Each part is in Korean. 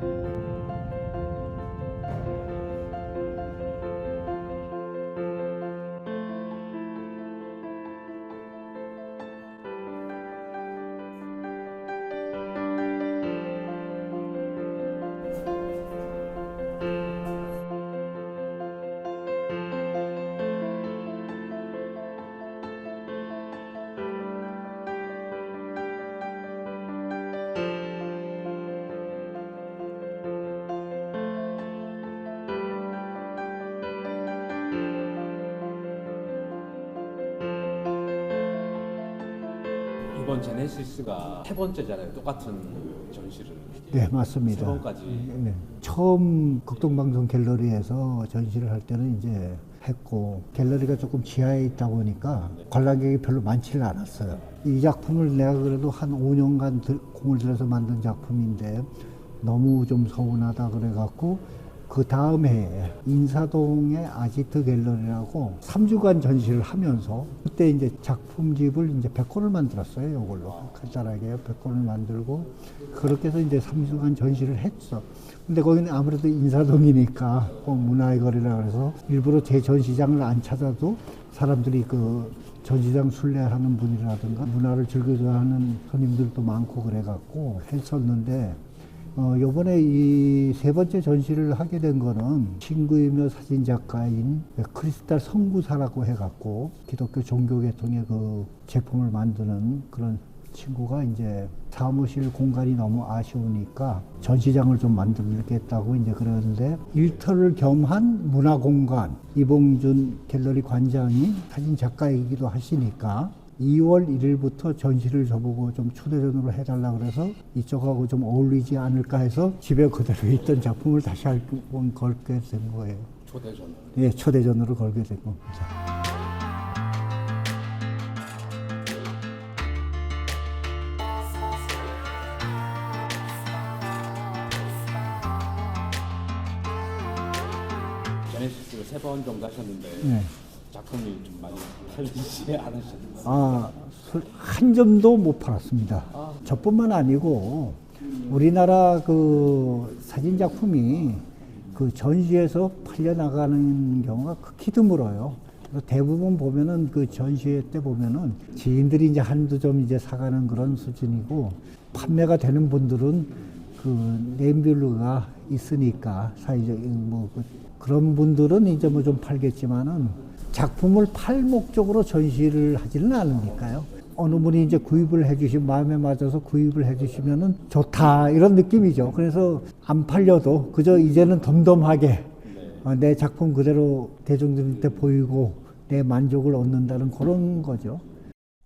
Bye. 이번 제네시스가 세 번째잖아요. 똑같은 전시를. 네, 맞습니다. 세 번까지. 네. 처음 극동방송 갤러리에서 전시를 할 때는 이제 했고 갤러리가 조금 지하에 있다 보니까 관람객이 별로 많지를 않았어요. 이 작품을 내가 그래도 한 5년간 들- 공을 들여서 만든 작품인데 너무 좀 서운하다 그래갖고 그 다음 해에 인사동의 아지트 갤러리라고 3주간 전시를 하면서 그때 이제 작품집을 이제 100권을 만들었어요. 이걸로 간단하게 100권을 만들고 그렇게 해서 이제 3주간 전시를 했어. 근데 거기는 아무래도 인사동이니까 꼭 문화의 거리라 그래서 일부러 제 전시장을 안 찾아도 사람들이 그 전시장 순례하는 분이라든가 문화를 즐겨 좋아하는 손님들도 많고 그래갖고 했었는데 어, 요번에 이 세 번째 전시를 하게 된 거는 친구이며 사진 작가인 크리스탈 성구사라고 해갖고 기독교 종교 계통의 그 제품을 만드는 그런 친구가 이제 사무실 공간이 너무 아쉬우니까 전시장을 좀 만들겠다고 이제 그러는데 일터를 겸한 문화 공간 이봉준 갤러리 관장이 사진 작가이기도 하시니까 2월 1일부터 전시를 저보고 좀 초대전으로 해달라 그래서 이쪽하고 좀 어울리지 않을까 해서 집에 그대로 있던 작품을 다시 한번 걸게 된 거예요. 초대전을. 예, 초대전으로 걸게 된 겁니다. 제네시스를 세 번 정도 하셨는데 네. 작품이 좀 많이 팔리지 않으셨나요? 아, 술- 한 점도 못 팔았습니다. 저뿐만 아니고 우리나라 그 사진 작품이 그 전시에서 팔려 나가는 경우가 극히 드물어요. 대부분 보면은 그 전시회 때 보면은 지인들이 이제 한두 점 이제 사가는 그런 수준이고 판매가 되는 분들은 그 네임밸류가 있으니까 사회적인 뭐 그- 그런 분들은 이제 뭐 좀 팔겠지만은 작품을 팔 목적으로 전시를 하지는 않으니까요. 어느 분이 이제 구입을 해주시면 마음에 맞아서 구입을 해주시면은 좋다 이런 느낌이죠. 그래서 안 팔려도 그저 이제는 덤덤하게 어, 내 작품 그대로 대중들한테 보이고 내 만족을 얻는다는 그런 거죠.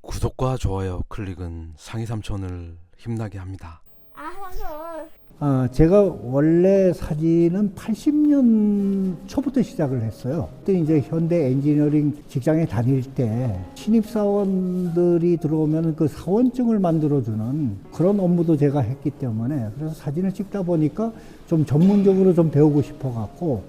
구독과 좋아요 클릭은 상위 삼촌을 힘나게 합니다. 아, 삼촌. 아, 제가 원래 사진은 80년 초부터 시작을 했어요. 그때 이제 현대 엔지니어링 직장에 다닐 때 신입사원들이 들어오면 그 사원증을 만들어주는 그런 업무도 제가 했기 때문에 그래서 사진을 찍다 보니까 좀 전문적으로 좀 배우고 싶어 갖고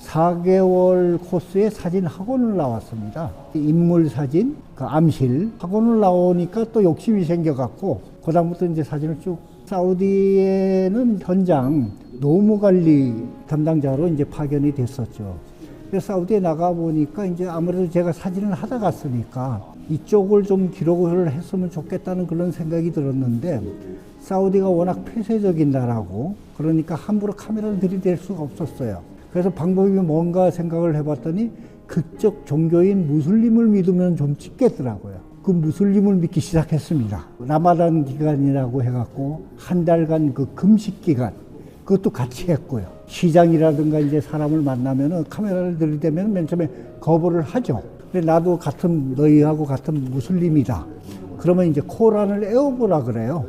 4개월 코스에 사진 학원을 나왔습니다. 인물 사진, 그 암실 학원을 나오니까 또 욕심이 생겨갖고 그다음부터 이제 사진을 쭉 사우디에는 현장 노무 관리 담당자로 이제 파견이 됐었죠. 사우디에 나가 보니까 이제 아무래도 제가 사진을 하다 갔으니까 이쪽을 좀 기록을 했으면 좋겠다는 그런 생각이 들었는데 사우디가 워낙 폐쇄적인 나라고 그러니까 함부로 카메라를 들이댈 수가 없었어요. 그래서 방법이 뭔가 생각을 해봤더니 그쪽 종교인 무슬림을 믿으면 좀 찍겠더라고요. 그 무슬림을 믿기 시작했습니다. 라마단 기간이라고 해갖고 한 달간 그 금식 기간 그것도 같이 했고요. 시장이라든가 이제 사람을 만나면은 카메라를 들이대면 맨 처음에 거부를 하죠. 근데 나도 같은 너희하고 같은 무슬림이다. 그러면 이제 코란을 애워보라 그래요.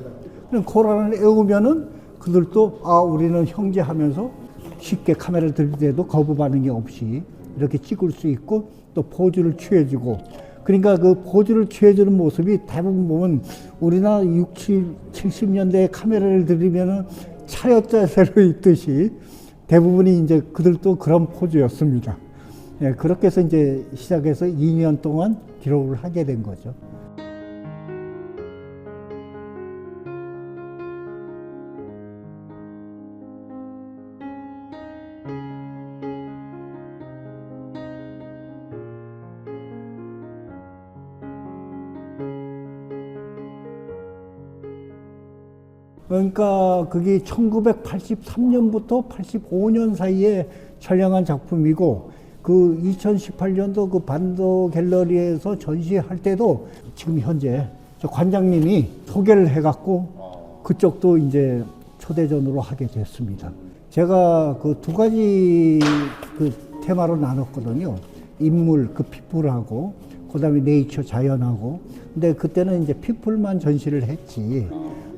그럼 코란을 애우면은 그들도 아 우리는 형제하면서 쉽게 카메라를 들이대도 거부 반응이 없이 이렇게 찍을 수 있고 또 포즈를 취해주고 그러니까 그 포즈를 취해주는 모습이 대부분 보면 우리나라 60, 70년대에 카메라를 들이면은 차렷 자세로 있듯이 대부분이 이제 그들도 그런 포즈였습니다. 예, 그렇게 해서 이제 시작해서 2년 동안 기록을 하게 된 거죠. 그러니까 그게 1983년부터 85년 사이에 촬영한 작품이고 그 2018년도 그 반도 갤러리에서 전시할 때도 지금 현재 저 관장님이 소개를 해갖고 그쪽도 이제 초대전으로 하게 됐습니다. 제가 그 두 가지 그 테마로 나눴거든요. 인물, 그 피플하고, 그 다음에 네이처 자연하고. 근데 그때는 이제 피플만 전시를 했지,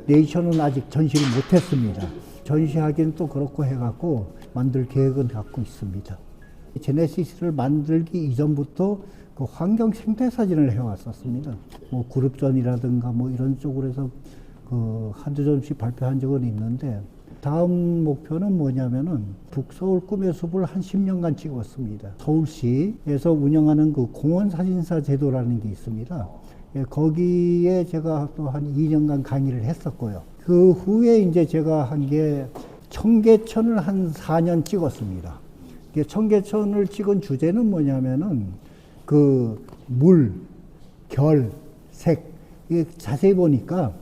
네이처는 아직 전시를 못했습니다. 전시하기는 또 그렇고 해갖고 만들 계획은 갖고 있습니다. 제네시스를 만들기 이전부터 그 환경 생태 사진을 해왔었습니다. 뭐 그룹전이라든가 뭐 이런 쪽으로 해서 그 한두 점씩 발표한 적은 있는데 다음 목표는 뭐냐면은 북서울 꿈의 숲을 한 10년간 찍었습니다. 서울시에서 운영하는 그 공원 사진사 제도라는 게 있습니다. 예, 거기에 제가 또 한 2년간 강의를 했었고요. 그 후에 이제 제가 한 게 청계천을 한 4년 찍었습니다. 청계천을 찍은 주제는 뭐냐면은 그 물, 결, 색. 자세히 보니까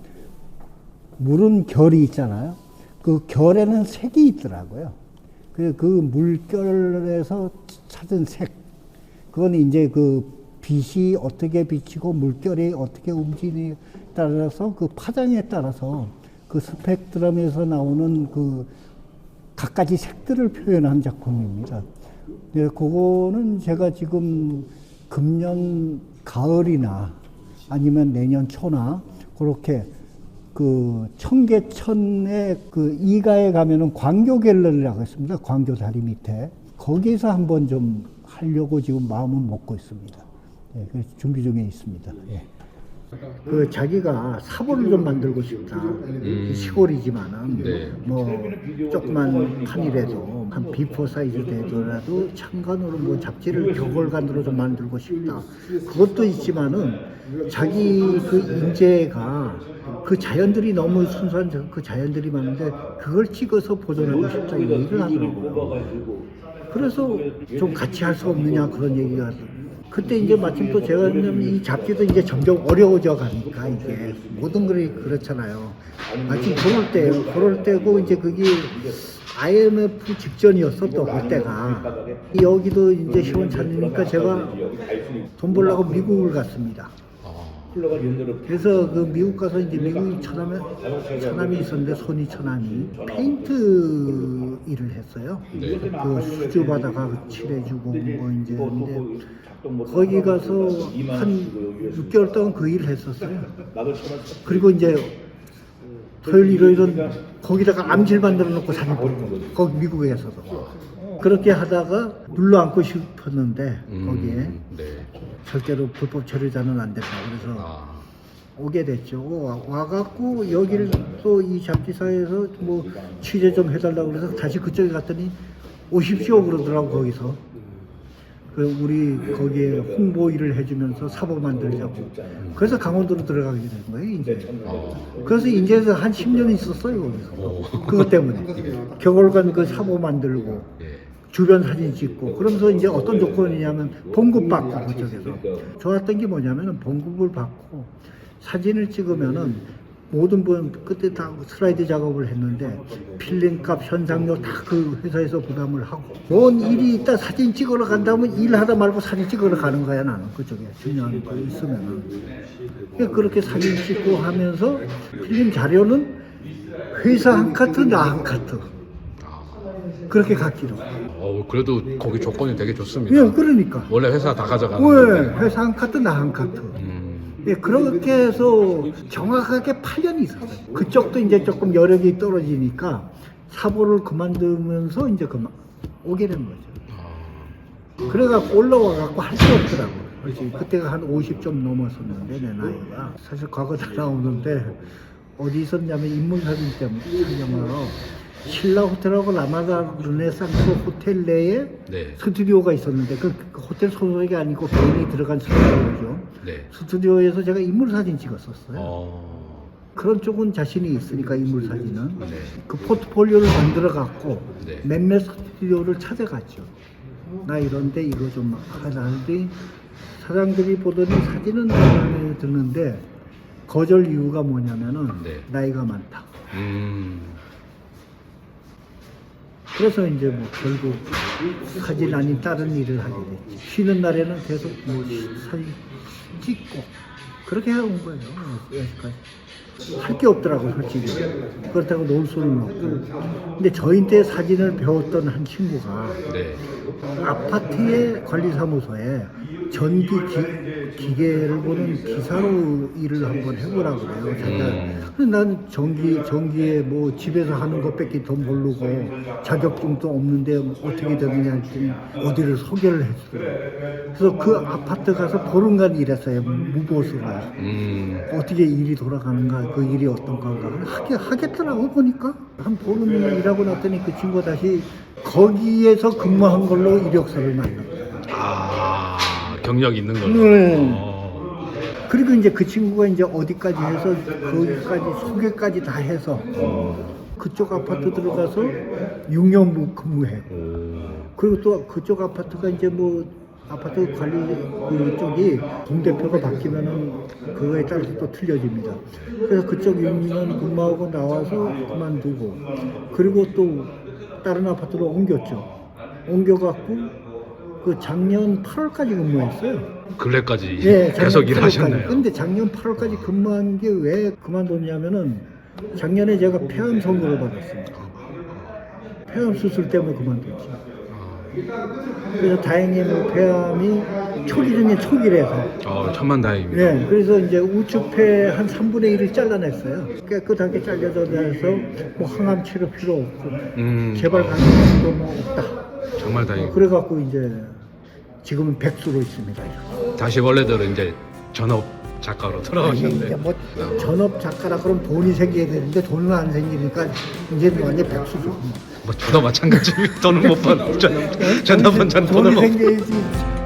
물은 결이 있잖아요. 그 결에는 색이 있더라고요. 그, 그 물결에서 찾은 색. 그건 이제 그 빛이 어떻게 비치고 물결이 어떻게 움직이냐에 따라서 그 파장에 따라서 그 스펙트럼에서 나오는 그 갖가지 색들을 표현한 작품입니다. 네, 그거는 제가 지금 금년 가을이나 아니면 내년 초나 그렇게 그 청계천의 그 이가에 가면은 광교 갤러리라고 있습니다. 광교 다리 밑에 거기서 한번 좀 하려고 지금 마음은 먹고 있습니다. 예, 그래서 준비 중에 있습니다. 예. 그 자기가 사보를 좀 만들고 싶다. 시골이지만은 네. 뭐 조그만 판이라도 한 비포 사이즈 되더라도 창간으로 뭐 잡지를 격월간으로 좀 만들고 싶다. 그것도 있지만은 자기 그 인재가 그 자연들이 너무 순수한 저- 그 자연들이 많은데 그걸 찍어서 보존하고 싶다 이 얘기를 하더라고요. 그래서 좀 같이 할 수 없느냐 그런 얘기가 그때 이제 마침 또 제가 이 잡지도 이제 점점 어려워져 가니까 이게 모든 글이 그렇잖아요. 마침 그럴 때예요. 그럴 때고 이제 그게 IMF 직전이었어 또 그때가 여기도 이제 시원찮으니까 제가 돈 벌려고 미국을 갔습니다. 그래서 그 미국 가서 이제 미국이 처남에 처남이 있었는데 손이 처남이 페인트 일을 했어요. 그 수주 받아가 칠해주고 뭐 이제 근데 거기 가서 한 6개월 동안 그 일을 했었어요. 그리고 이제 토요일 일요일은 거기다가 암질 만들어 놓고 사진 보고 거기 미국에서도. 그렇게 하다가 눌러 앉고 싶었는데 거기에. 네. 절대로 불법 처리자는 안 된다 그래서 아. 오게 됐죠. 와, 와갖고 여기를 또 이 잡지사에서 뭐 취재 좀 해달라고 그래서 다시 그쪽에 갔더니 오십시오 그러더라고 거기서. 그 우리 거기에 홍보 일을 해주면서 사보 만들자고. 그래서 강원도로 들어가게 된 거예요 이제. 그래서 인제에서 한 10년 있었어요 거기서. 그것 때문에. 겨울간 그 사보 만들고. 예. 주변 사진 찍고 그러면서 이제 어떤 조건이냐면 봉급 받고 그쪽에서. 좋았던 게 뭐냐면은 봉급을 받고 사진을 찍으면은 모든 분 그때 다 슬라이드 작업을 했는데 필름값 현상료 다 그 회사에서 부담을 하고. 뭔 일이 있다 사진 찍으러 간다면 일하다 말고 사진 찍으러 가는 거야 나는. 그쪽에 중요한 거 있으면은. 그러니까 그렇게 사진 찍고 하면서 필름 자료는 회사 한 카트 나 한 카트 그렇게 갖기로 어, 그래도 거기 조건이 되게 좋습니다. 예, 그러니까. 원래 회사 다 가져가는 왜 건데. 회사 한 카트 나 한 카트. 음. 예, 그렇게 해서 정확하게 8년이 있었어요. 그쪽도 이제 조금 여력이 떨어지니까 사보를 그만두면서 이제 그만 오게 된 거죠. 아. 그래갖고 올라와 갖고 할 수 없더라고. 그렇지. 그때가 한 50 좀 넘었었는데 내 나이가 사실 과거 다 나오는데 어디 있었냐면 인물사진 때문에 촬영하러 신라 호텔하고 라마다 르네상스 호텔 내에 네. 스튜디오가 있었는데 그, 그 호텔 소속이 아니고 개인이 들어간 스튜디오죠. 네. 스튜디오에서 제가 인물 사진 찍었었어요. 어. 그런 쪽은 자신이 있으니까 인물 사진은 네. 그 포트폴리오를 만들어 갖고 네. 몇몇 스튜디오를 찾아갔죠. 나 이런데 이거 좀 하라는데 사장들이 보더니 사진은 마음에 드는데 거절 이유가 뭐냐면은 네. 나이가 많다. 음. 그래서 이제 뭐 결국 사진 아닌 다른 일을 하게 됐지. 쉬는 날에는 계속 뭐 사진 찍고 그렇게 해온 거예요. 여기까지. 할 게 없더라고 솔직히. 그렇다고 놀 수는 없고. 근데 저희 때 사진을 배웠던 한 친구가 네. 아파트의 관리사무소에 전기 기, 계를 보는 기사로 일을 한번 해보라고 그래요. 자기가. 음. 난 전기, 전기에 뭐 집에서 하는 것밖에 더 모르고 자격증도 없는데 뭐 어떻게 되느냐 했더니 어디를 소개를 했어요. 그래서 그 아파트 가서 보름간 일했어요. 무보수로. 음. 어떻게 일이 돌아가는가, 그 일이 어떤 건가. 하게, 하겠더라고, 보니까. 한 보름 일하고 났더니 그 친구가 다시 거기에서 근무한 걸로 이력서를 만들었어요. 아, 경력 있는 걸로. 네. 어. 그리고 이제 그 친구가 이제 어디까지 해서 거기까지 소개까지 다 해서 그쪽 아파트 들어가서 6년 근무해. 그리고 또 그쪽 아파트가 이제 뭐 아파트 관리 그 쪽이 동대표가 바뀌면은 그거에 따라서 또 틀려집니다. 그래서 그쪽 6년 근무하고 나와서 그만두고 그리고 또 다른 아파트로 옮겼죠. 옮겨갖고 그 작년 8월까지 근무했어요. 근래까지 예, 계속 작년 8월까지. 일하셨네요. 근데 작년 8월까지 근무한 게 왜 그만뒀냐면은 작년에 제가 폐암 선고를 받았습니다. 폐암 수술 때문에 그만뒀지. 그래서 다행히 뭐 폐암이 초기 중에 초기라서. 어, 천만 다행입니다. 네, 그래서 이제 우측폐 한 3분의 1을 잘라냈어요. 깨끗하게 잘려서 뭐 항암 치료 필요 없고 음. 재발 어, 가능성도 뭐 없다. 정말 다행. 그래갖고 이제 지금은 백수로 있습니다. 다시 원래대로 이제 전업 작가로 돌아오셨는데. 뭐 전업 작가라 그럼 돈이 생겨야 되는데 돈은 안 생기니까 이제 완전 백수죠. 뭐 저도 마찬가지 돈을 못 번. 전 전업은 전 돈을 돈이 못. 생겨야지